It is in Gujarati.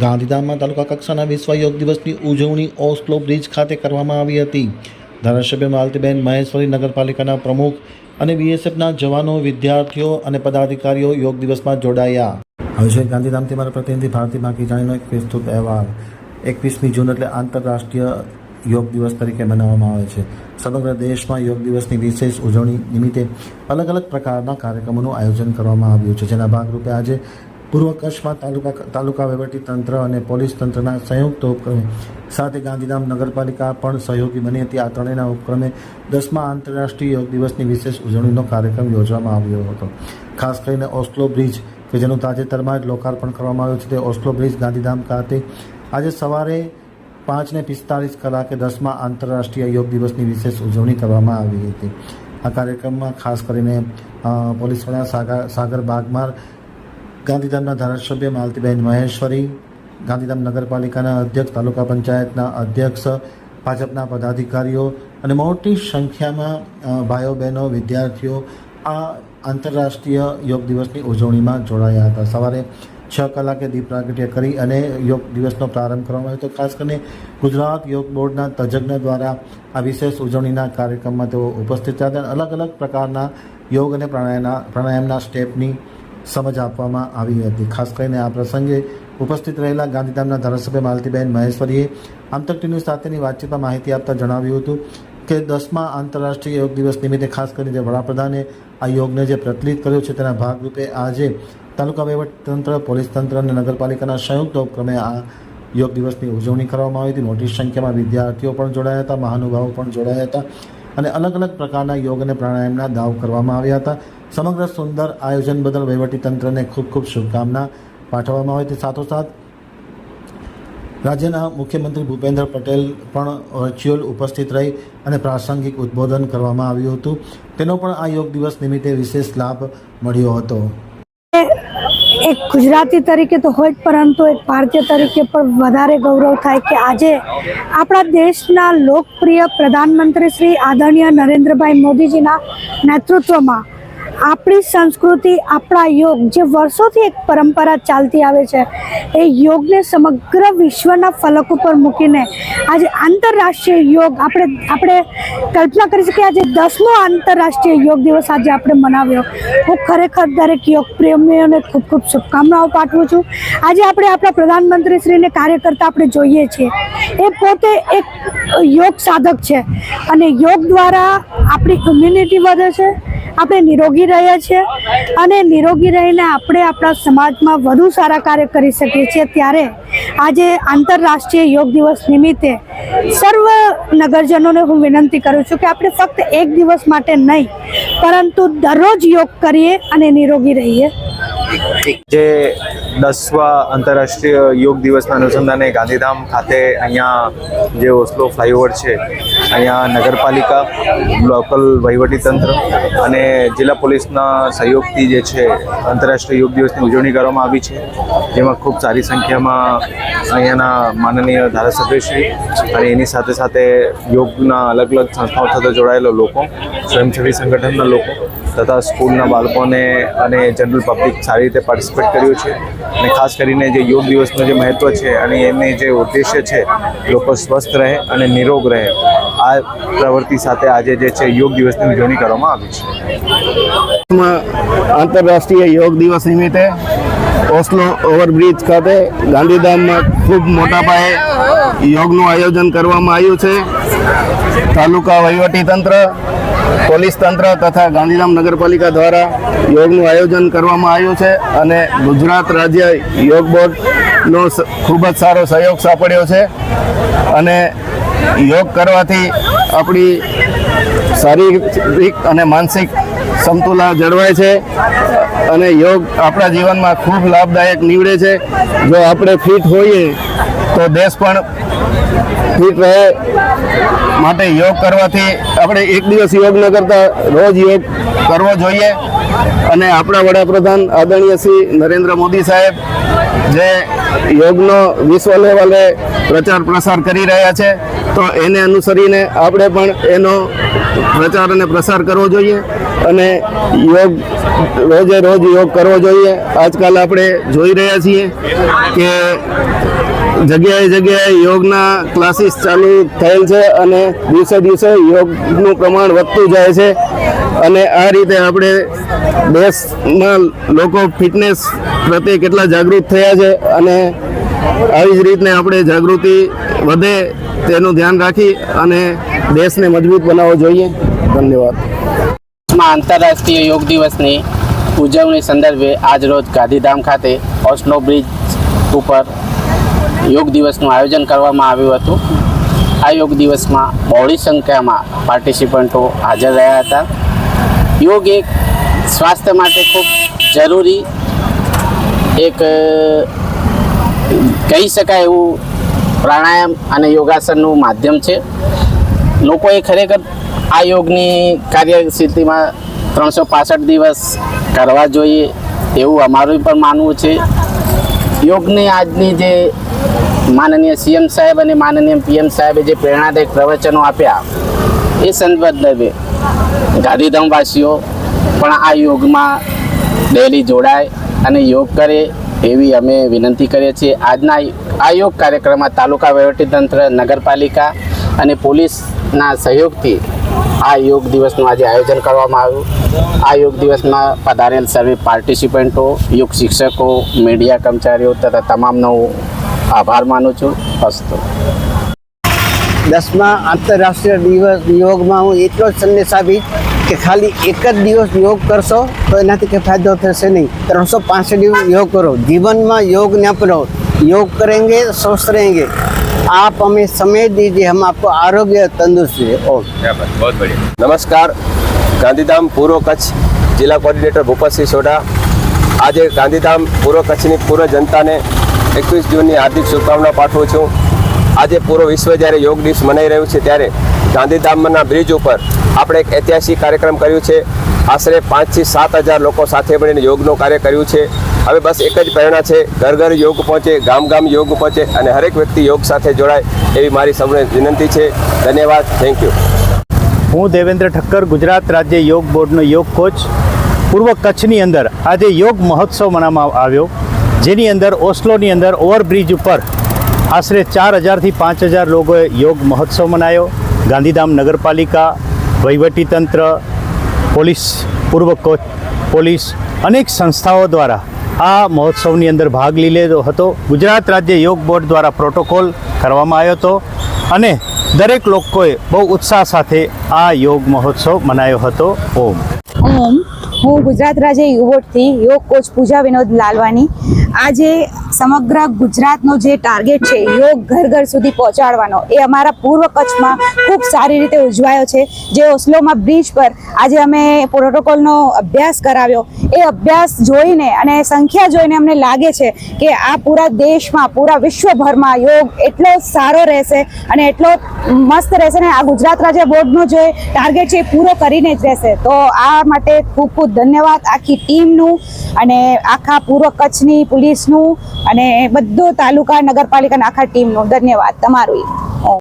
ગાંધીધામમાં તાલુકા કક્ષાના વિશ્વ યોગ દિવસની ઉજવણી ઓસ્લો બ્રિજ ખાતે કરવામાં આવી હતી. ધારાસભ્ય માલતીબેન મહેશ્વરી નગરપાલિકાના પ્રમુખ અને બીએસએફના જવાનો, વિદ્યાર્થીઓ અને પદાધિકારીઓ યોગ દિવસમાં જોડાયા. હવે છે ગાંધીધામથી મારા પ્રતિનિધિ ભારતી માકીજાણીનો એક વિસ્તૃત અહેવાલ. એકવીસમી જૂન એટલે આંતરરાષ્ટ્રીય યોગ દિવસ તરીકે મનાવવામાં આવે છે. સમગ્ર દેશમાં યોગ દિવસની વિશેષ ઉજવણી નિમિત્તે અલગ અલગ પ્રકારના કાર્યક્રમોનું આયોજન કરવામાં આવ્યું છે. જેના ભાગરૂપે આજે પૂર્વ કચ્છમાં તાલુકા તાલુકા તંત્ર અને પોલીસ તંત્રના સંયુક્ત ઉપક્રમે સાથે ગાંધીધામ નગરપાલિકા પણ સહયોગી બની હતી. આ ત્રણેયના ઉપક્રમે દસમા આંતરરાષ્ટ્રીય યોગ દિવસની વિશેષ ઉજવણીનો કાર્યક્રમ યોજવામાં આવ્યો હતો. ખાસ કરીને ઓસ્લો બ્રિજ, કે જેનું તાજેતરમાં જ લોકાર્પણ કરવામાં આવ્યું છે તે ઓસ્લો બ્રિજ ગાંધીધામ ખાતે આજે સવારે પાંચને પિસ્તાળીસ કલાકે દસમા આંતરરાષ્ટ્રીય યોગ દિવસની વિશેષ ઉજવણી કરવામાં આવી હતી. આ કાર્યક્રમમાં ખાસ કરીને પોલીસ સાગર સાગર બાગમાર ગાંધીધામના ધારાસભ્ય માલતીબેન મહેશ્વરી, ગાંધીધામ નગરપાલિકાના અધ્યક્ષ, તાલુકા પંચાયતના અધ્યક્ષ, ભાજપના પદાધિકારીઓ અને મોટી સંખ્યામાં ભાઈઓ બહેનો વિદ્યાર્થીઓ આ આંતરરાષ્ટ્રીય યોગ દિવસની ઉજવણીમાં જોડાયા હતા. સવારે છ કલાકે દીપ પ્રાગટ્ય કરી અને યોગ દિવસનો પ્રારંભ કરવામાં આવ્યો હતો. ખાસ કરીને ગુજરાત યોગ બોર્ડના તજજ્ઞ દ્વારા આ વિશેષ ઉજવણીના કાર્યક્રમમાં તેઓ ઉપસ્થિત હતા. અલગ અલગ પ્રકારના યોગ અને પ્રાણાયામના પ્રાણાયામના સ્ટેપની સમજ આપવામાં આવી હતી. ખાસ કરીને આ પ્રસંગે ઉપસ્થિત રહેલા ગાંધીધામના ધારાસભ્ય માલતીબેન મહેશ્વરીએ આમતક ટીવી સાથેની વાતચીતમાં માહિતી આપતા જણાવ્યું હતું કે દસમા આંતરરાષ્ટ્રીય યોગ દિવસ નિમિત્તે ખાસ કરીને વડાપ્રધાને આ યોગને જે પ્રચલિત કર્યો છે તેના ભાગરૂપે આજે તાલુકા વહીવટતંત્ર, પોલીસ તંત્ર અને નગરપાલિકાના સંયુક્ત ઉપક્રમે આ યોગ દિવસની ઉજવણી કરવામાં આવી હતી. મોટી સંખ્યામાં વિદ્યાર્થીઓ પણ જોડાયા હતા, મહાનુભાવો પણ જોડાયા હતા અને અલગ અલગ પ્રકારના યોગ અને પ્રાણાયામના દાવ કરવામાં આવ્યા હતા. સમગ્ર સુંદર આયોજન બદલ વહીવટીતંત્રને ખૂબ ખૂબ શુભકામના પાઠવવામાં આવે તે સાથોસાથ રાજ્યના મુખ્યમંત્રી ભૂપેન્દ્ર પટેલ પણ વર્ચ્યુઅલ ઉપસ્થિત રહી અને પ્રાસંગિક ઉદ્બોધન કરવામાં આવ્યું હતું. તેનો પણ આ યોગ દિવસ નિમિત્તે વિશેષ લાભ મળ્યો હતો. એક ગુજરાતી તરીકે તો હોય જ, પરંતુ એક ભારતીય તરીકે પણ વધારે ગૌરવ થાય કે આજે આપણા દેશના લોકપ્રિય પ્રધાનમંત્રી શ્રી આદરણીય નરેન્દ્રભાઈ મોદીજીના નેતૃત્વમાં આપણી સંસ્કૃતિ, આપણા યોગ જે વર્ષોથી એક પરંપરા ચાલતી આવે છે, એ યોગને સમગ્ર વિશ્વના ફલક ઉપર મૂકીને આજે આંતરરાષ્ટ્રીય યોગ આપણે આપણે કલ્પના કરી શકીએ આજે દસમો આંતરરાષ્ટ્રીય યોગ દિવસ આજે આપણે મનાવ્યો. હું ખરેખર દરેક યોગ પ્રેમીઓને ખૂબ ખૂબ શુભકામનાઓ પાઠવું છું. આજે આપણે આપણા પ્રધાનમંત્રી શ્રીને કાર્ય કરતા આપણે જોઈએ છીએ. એ પોતે એક યોગ સાધક છે અને યોગ દ્વારા આપણી ઇમ્યુનિટી વધે છે આપણે નિરોગી રહીએ છીએ અને નિરોગી રહીને આપણે આપણા સમાજમાં વધુ સારા કાર્ય કરી શકીએ છીએ ત્યારે આજે આંતરરાષ્ટ્રીય યોગ દિવસ નિમિત્તે સર્વ નગરજનોને હું વિનંતી કરું છું કે આપણે ફક્ત એક દિવસ માટે નહીં, પરંતુ દરરોજ યોગ કરીએ અને નિરોગી રહીએ. જે દસવા આંતરરાષ્ટ્રીય યોગ દિવસના અનુસંધાને ગાંધીધામ ખાતે અહીંયા જે ઓસ્લો ફ્લાયઓવર છે, અહીંયા નગરપાલિકા, લોકલ વહીવટીતંત્ર અને જિલ્લા પોલીસના સહયોગથી જે છે, આંતરરાષ્ટ્રીય યોગ દિવસની ઉજવણી કરવામાં આવી છે. જેમાં ખૂબ સારી સંખ્યામાં અહીંયાના માનનીય ધારાસભ્યશ્રી અને એની સાથે સાથે યોગના અલગ અલગ સંસ્થાઓ સાથે જોડાયેલા લોકો, સ્વયંસેવી સંગઠનના લોકો તથા સ્કૂલના બાળકોને અને જનરલ પબ્લિક સારી રીતે પાર્ટિસિપેટ કર્યું છે. અને ખાસ કરીને જે યોગ દિવસનું જે મહત્ત્વ છે અને એમની જે ઉદ્દેશ્ય છે, લોકો સ્વસ્થ રહે અને નિરોગ રહે, આ પ્રવૃત્તિ સાથે આજે જે છે યોગ દિવસની ઉજવણી કરવામાં આવી છે. આંતરરાષ્ટ્રીય યોગ દિવસ નિમિત્તે ઓસ્લો ઓવરબ્રિજ ખાતે ગાંધીધામમાં ખૂબ મોટા પાયે યોગનું આયોજન કરવામાં આવ્યું છે. તાલુકા વહીવટી તંત્ર પોલીસ તંત્ર તથા ગાંધીધામ નગરપાલિકા દ્વારા યોગનું આયોજન કરવામાં આવ્યું છે અને ગુજરાત રાજ્ય યોગ બોર્ડનો ખૂબ જ સારો સહયોગ સાંપડ્યો છે. અને યોગ કરવાથી આપણી શારીરિક અને માનસિક સમતુલા જળવાય છે અને યોગ આપણા જીવનમાં ખૂબ લાભદાયક નીવડે છે. જો આપણે ફિટ હોઈએ તો દેશ પણ ફિટ રહે. માટે યોગ કરવાથી આપણે એક દિવસ યોગ ન કરતા રોજ યોગ કરવો જોઈએ. અને આપણા વડાપ્રધાન આદરણીય શ્રી નરેન્દ્ર મોદી સાહેબ જે યોગનો વિશ્વ લેવલે પ્રચાર પ્રસાર કરી રહ્યા છે, તો એને અનુસરીને આપણે પણ એનો પ્રચાર અને પ્રસાર કરવો જોઈએ અને યોગ રોજે રોજ યોગ કરવો જોઈએ. આજકાલ આપણે જોઈ રહ્યા છીએ કે જગ્યાએ જગ્યાએ યોગના ક્લાસીસ ચાલુ થયેલ છે અને દિવસે દિવસે યોગનું પ્રમાણ વધતું જાય છે. અને આ રીતે આપણે દેશમાં લોકો ફિટનેસ પ્રત્યે કેટલા જાગૃત થયા છે અને આવી જ રીતને આપણે જાગૃતિ વધે તેનું ધ્યાન રાખી અને દેશને મજબૂત બનાવવો જોઈએ. ધન્યવાદ. આંતરરાષ્ટ્રીય યોગ દિવસની ઉજવણી સંદર્ભે આજરોજ ગાંધીધામ ખાતે ઓસ્નો બ્રિજ ઉપર યોગ દિવસનું આયોજન કરવામાં આવ્યું હતું. આ યોગ દિવસમાં બહોળી સંખ્યામાં પાર્ટિસિપન્ટો હાજર રહ્યા હતા. યોગ એક સ્વાસ્થ્ય માટે ખૂબ જરૂરી એક કહી શકાય એવું પ્રાણાયામ અને યોગાસનનું માધ્યમ છે. લોકોએ ખરેખર આ યોગની કાર્યસ્થિતિમાં ત્રણસો પાસઠ દિવસ કરવા જોઈએ એવું અમારું પણ માનવું છે. યોગની આજની જે માનનીય સીએમ સાહેબ અને માનનીય પીએમ સાહેબે જે પ્રેરણાદાયક પ્રવચનો આપ્યા, એ સંદર્ભે ગાંધીધામવાસીઓ પણ આ યોગમાં ડેલી જોડાય અને યોગ કરે એવી અમે વિનંતી કરીએ છીએ. આજના આ યોગ કાર્યક્રમમાં તાલુકા વહીવટીતંત્ર, નગરપાલિકા અને પોલીસના સહયોગથી આ યોગ દિવસનું આજે આયોજન કરવામાં આવ્યું. આ યોગ દિવસમાં પધારેલ સર્વે પાર્ટિસિપન્ટો, યોગ શિક્ષકો, મીડિયા કર્મચારીઓ તથા તમામનો આભાર માનું છું અસ્તુ દસમા આંતરરાષ્ટ્રીય દિવસ યોગમાં હું એટલો જ સંદેશ આપીશ કે ખાલી એક જ દિવસ યોગ કરશો તો એનાથી કંઈ ફાયદો થશે નહીં ત્રણસો પાંસઠ દિવસ યોગ કરો જીવનમાં યોગ ને अपनो योग करेंगे स्वस्थ रहेंगे आप हमें समय दीजिए हम आपको आरोग्य तंदुरुस्त है ओम નમસ્કાર ગાંધીધામ પૂર્વ કચ્છ જિલ્લા કોર્ડિનેટર ભૂપતસિંહ સોઢા આજે ગાંધીધામ પૂર્વ કચ્છની પૂર્વ જનતાને એકવીસ જૂનની હાર્દિક શુભકામના પાઠવું છું. આજે પૂરો વિશ્વ જ્યારે યોગ દિવસ મનાઈ રહ્યું છે ત્યારે ગાંધીધામના બ્રિજ ઉપર આપણે એક ઐતિહાસિક કાર્યક્રમ કર્યું છે. આશરે પાંચથી સાત હજાર લોકો સાથે મળીને યોગનું કાર્ય કર્યું છે. હવે બસ એક જ પ્રેરણા છે. ઘર ઘર યોગ પહોંચે, ગામ ગામ યોગ પહોંચે અને હરેક વ્યક્તિ યોગ સાથે જોડાય એવી મારી સૌને વિનંતી છે. ધન્યવાદ. Thank you. હું દેવેન્દ્ર ઠક્કર, ગુજરાત રાજ્ય યોગ બોર્ડનો યોગ કોચ. પૂર્વ કચ્છની અંદર આજે યોગ મહોત્સવ મનાવવામાં આવ્યો. જેની અંદર ઓસ્લોની અંદર ઓવરબ્રિજ ઉપર આશરે ચાર હજારથી પાંચ હજાર લોકોએ યોગ મહોત્સવ મનાયો. ગાંધીધામ નગરપાલિકા, વહીવટીતંત્ર, પોલીસ, પૂર્વ કોચ પોલીસ અનેક સંસ્થાઓ દ્વારા આ મહોત્સવની અંદર ભાગ લીધેલો હતો. ગુજરાત રાજ્ય યોગ બોર્ડ દ્વારા પ્રોટોકોલ કરવામાં આવ્યો હતો અને દરેક લોકોએ બહુ ઉત્સાહ સાથે આ યોગ મહોત્સવ મનાયો હતો. ઓમ. ઓમ. હું ગુજરાત રાજ્ય યુવોટથી યોગ કોચ પૂજા વિનોદ લાલવાની. આજે સમગ્ર ગુજરાતનો જે ટાર્ગેટ છે, યોગ ઘર ઘર સુધી પહોંચાડવાનો, એ અમારા પૂર્વ કચ્છમાં ખૂબ સારી રીતે ઉજવાયો છે. જે ઓસ્લોમાં બ્રિજ પર આજે અમે પ્રોટોકોલનો અભ્યાસ કરાવ્યો. એ અભ્યાસ જોઈને અને સંખ્યા જોઈને અમને લાગે છે કે આ પૂરા દેશમાં, પૂરા વિશ્વભરમાં યોગ એટલો સારો રહેશે અને એટલો મસ્ત રહેશે ને આ ગુજરાત રાજ્ય બોર્ડનો જે ટાર્ગેટ છે એ પૂરો કરીને જ રહેશે. તો આ માટે ખૂબ ખૂબ ધન્યવાદ આખી ટીમનું અને આખા પૂર્વ કચ્છની પોલીસનું અને બધો તાલુકા નગરપાલિકાના આખા ટીમનો ધન્યવાદ તમારું